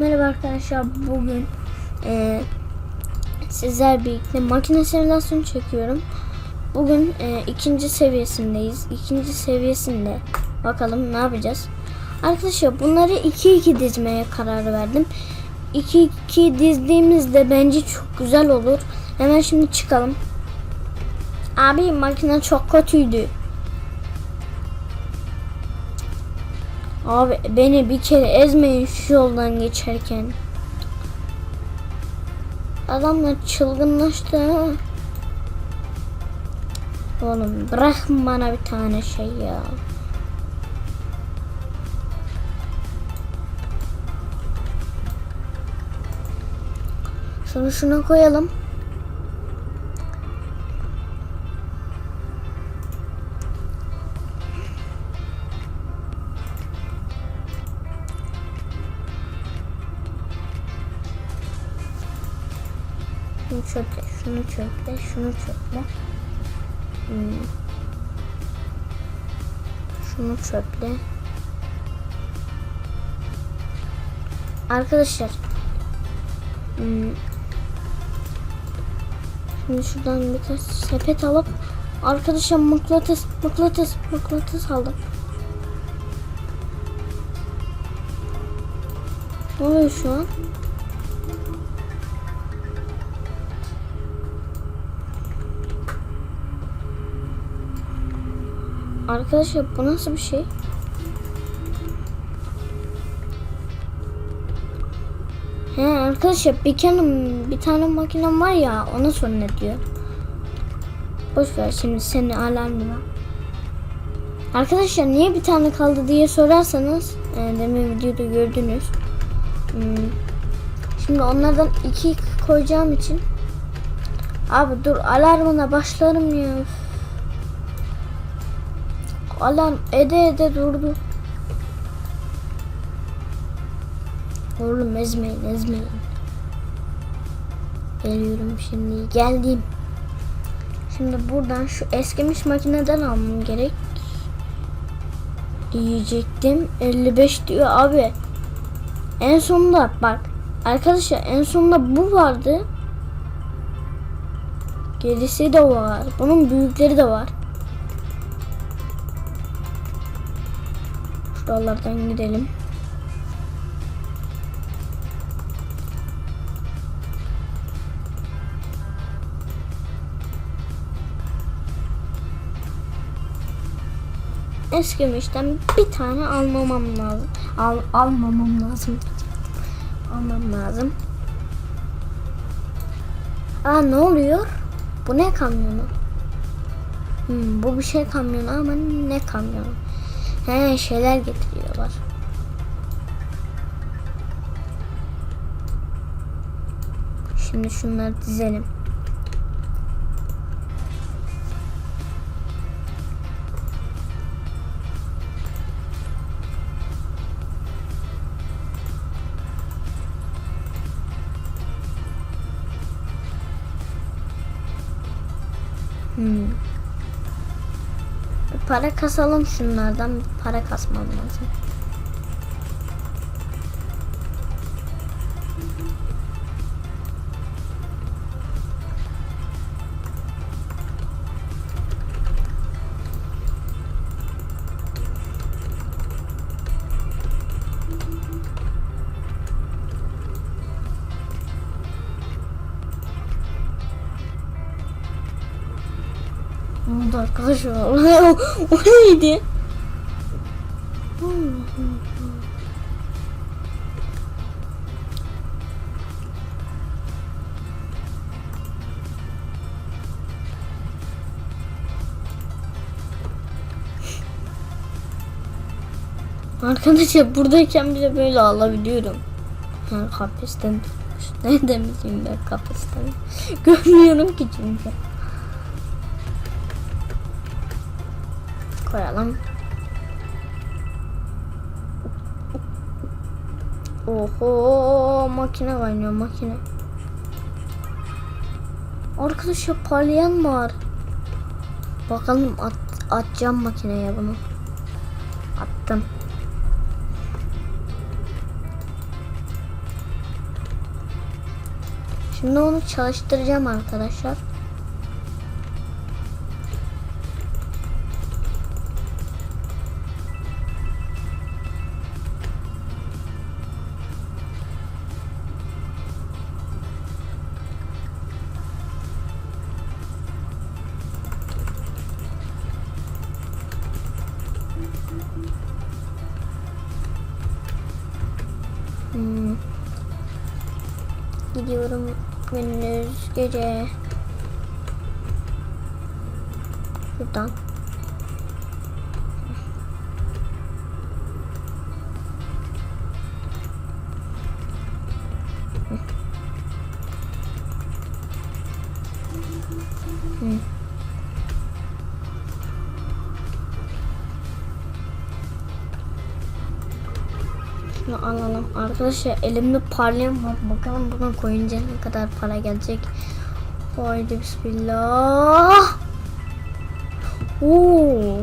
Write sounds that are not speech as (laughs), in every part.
Merhaba arkadaşlar bugün e, sizler birlikte makine simülasyonu çekiyorum. Bugün e, ikinci seviyesindeyiz. İkinci seviyesinde bakalım ne yapacağız. Arkadaşlar bunları 2-2 dizmeye karar verdim. 2-2 dizdiğimizde bence çok güzel olur. Hemen şimdi çıkalım. Abi makine çok kötüydü. Abi beni bir kere ezmeyin şu yoldan geçerken. Adamlar çılgınlaştı. Oğlum bırak bana bir tane şey ya. Şunu şuna koyalım. Çöple, şunu çöple, şunu çöple. Hmm. Şunu çöple. Arkadaşlar. Hmm. Şimdi şuradan birkaç sepet alıp arkadaşlar mıknatıs, mıknatıs, mıknatıs aldım. Ne oluyor şu an? Arkadaşlar bu nasıl bir şey? He arkadaşlar bir tane bir tane makinem var ya ona sorun ediyor. Boş ver şimdi seni alarmına. Arkadaşlar niye bir tane kaldı diye sorarsanız e, demin videoda gördünüz. Hmm. Şimdi onlardan iki koyacağım için Abi dur alarmına başlarım ya. Alarm ede ede durdu. Oğlum ezmeyin ezmeyin. Geliyorum şimdi geldim. Şimdi buradan şu eskimiş makineden almam gerek. Diyecektim 55 diyor abi. En sonunda bak arkadaşlar en sonunda bu vardı. Gerisi de var. Bunun büyükleri de var. Şuralardan gidelim. Eskimişten bir tane almamam lazım. Al, almamam lazım. Almam lazım. Aa ne oluyor? Bu ne kamyonu? Hmm, bu bir şey kamyonu ama ne kamyonu? He şeyler getiriyorlar. Şimdi şunları dizelim. Hmm. Para kasalım şunlardan. Para kasmam lazım. Oldu arkadaşlar? o (laughs) o neydi? Arkadaşlar buradayken bile böyle alabiliyorum. Ha, kapisten tutmuş. Ne demişim ben kapisten? (laughs) Görmüyorum ki çünkü. Koyalım. Oho makine kaynıyor makine. Arkadaşlar parlayan var. Bakalım at, atacağım makineye bunu. Attım. Şimdi onu çalıştıracağım arkadaşlar. Gidiyorum gündüz gece. Buradan. Alalım. Arkadaşlar elimde parlayan var. Bakalım buna koyunca ne kadar para gelecek. Haydi bismillah. Oo.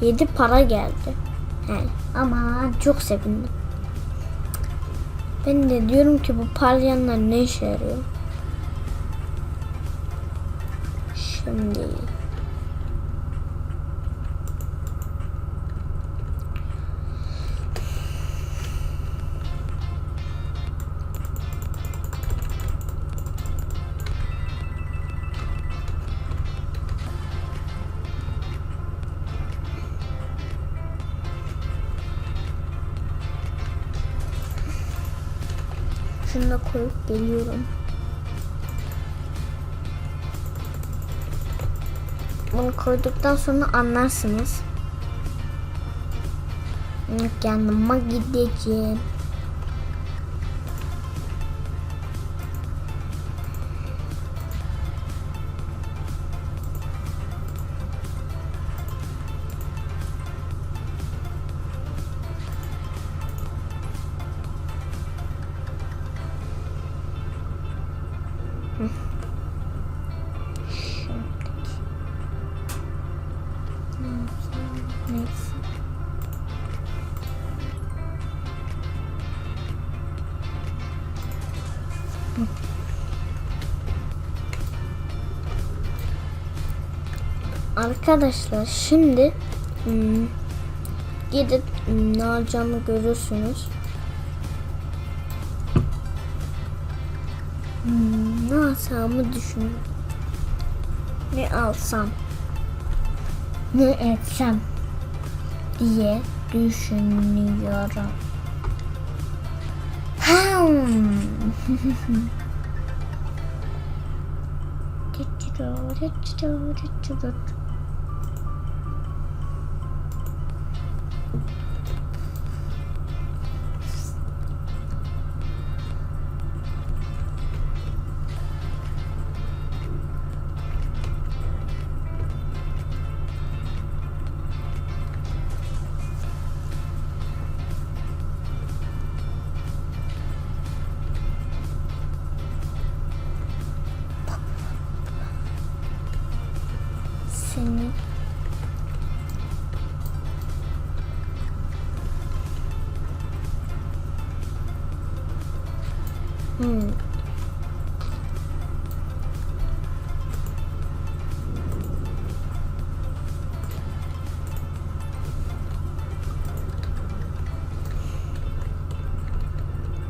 7 para geldi. He. Aman çok sevindim. Ben de diyorum ki bu parlayanlar ne işe yarıyor? Şimdi şunu koyup geliyorum. Bunu koyduktan sonra anlarsınız. Yanıma gideceğim. Arkadaşlar şimdi hmm, gidip hmm, ne alacağımı görürsünüz. Hmm, ne alacağımı düşünüyorum. Ne alsam? Ne etsem? diye düşünüyorum. Hmm. (laughs) Seni Hmm.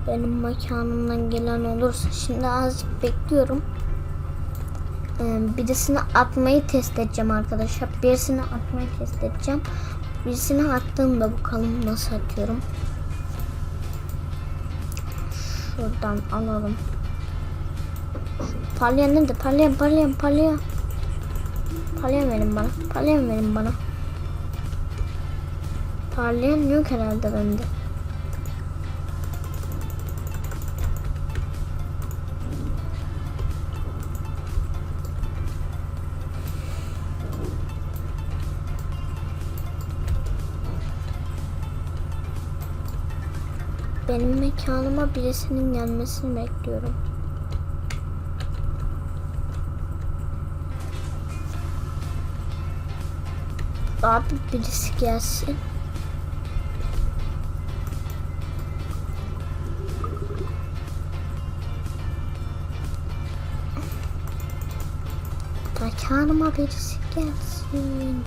Benim mekanımdan gelen olursa şimdi azıcık bekliyorum. Birisini atmayı test edeceğim arkadaşlar. Birisini atmayı test edeceğim. Birisini attığımda bakalım nasıl atıyorum. Şuradan alalım. Parlayan nerede? Parlayan, parlayan, parlayan. Parlayan verin bana. Parlayan verin bana. Parlayan yok herhalde bende. Benim mekanıma birisinin gelmesini bekliyorum. Abi birisi gelsin. Mekanıma birisi gelsin.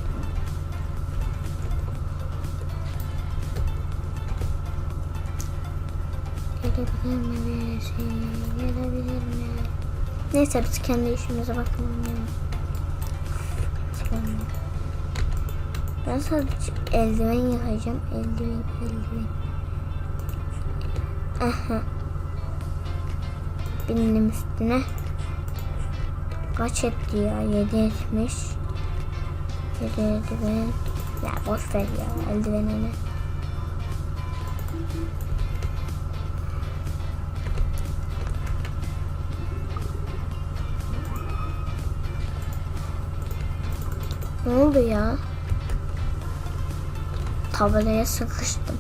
Gelebilir mi birisi? Gelebilir mi? Neyse biz kendi işimize bakalım. Ben sadece eldiven yıkayacağım. Eldiven, eldiven. Aha. Bindim üstüne. Kaç etti ya? 7 etmiş. 7 eldiven. Ya boş ver ya eldivenini. Ne oldu ya? Tabelaya sıkıştım.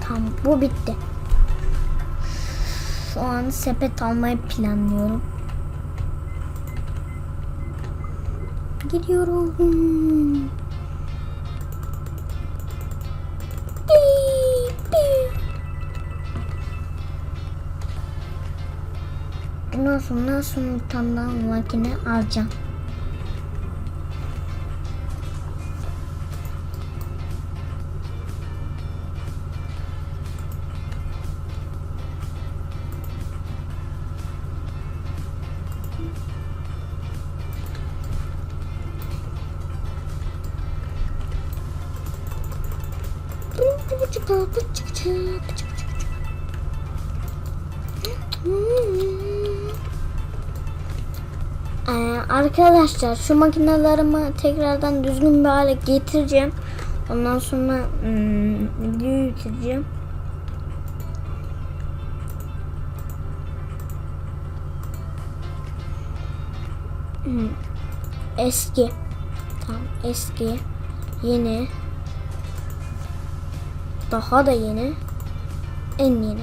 Tamam bu bitti. Şu an sepet almayı planlıyorum. Gidiyorum. Bundan sonra son bir tane daha makine Ee, arkadaşlar şu makinelerimi tekrardan düzgün bir hale getireceğim. Ondan sonra hmm, videoyu bitireceğim. Hmm, Eski. Tamam eski. Yeni. Daha da yeni. En yeni.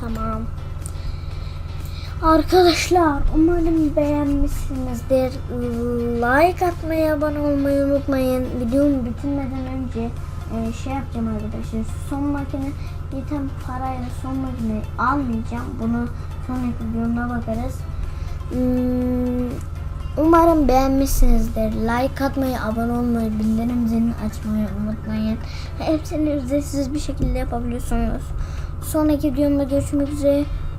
Tamam. Arkadaşlar umarım beğenmişsinizdir. Like atmayı, abone olmayı unutmayın. Videomu bitirmeden önce e, şey yapacağım arkadaşlar. Son makine yeten parayla son makine almayacağım. Bunu sonraki videomda bakarız. Hmm, Umarım beğenmişsinizdir. Like atmayı, abone olmayı, bildirim zilini açmayı unutmayın. Hepsini ücretsiz bir şekilde yapabiliyorsunuz. Sonraki videomda görüşmek üzere.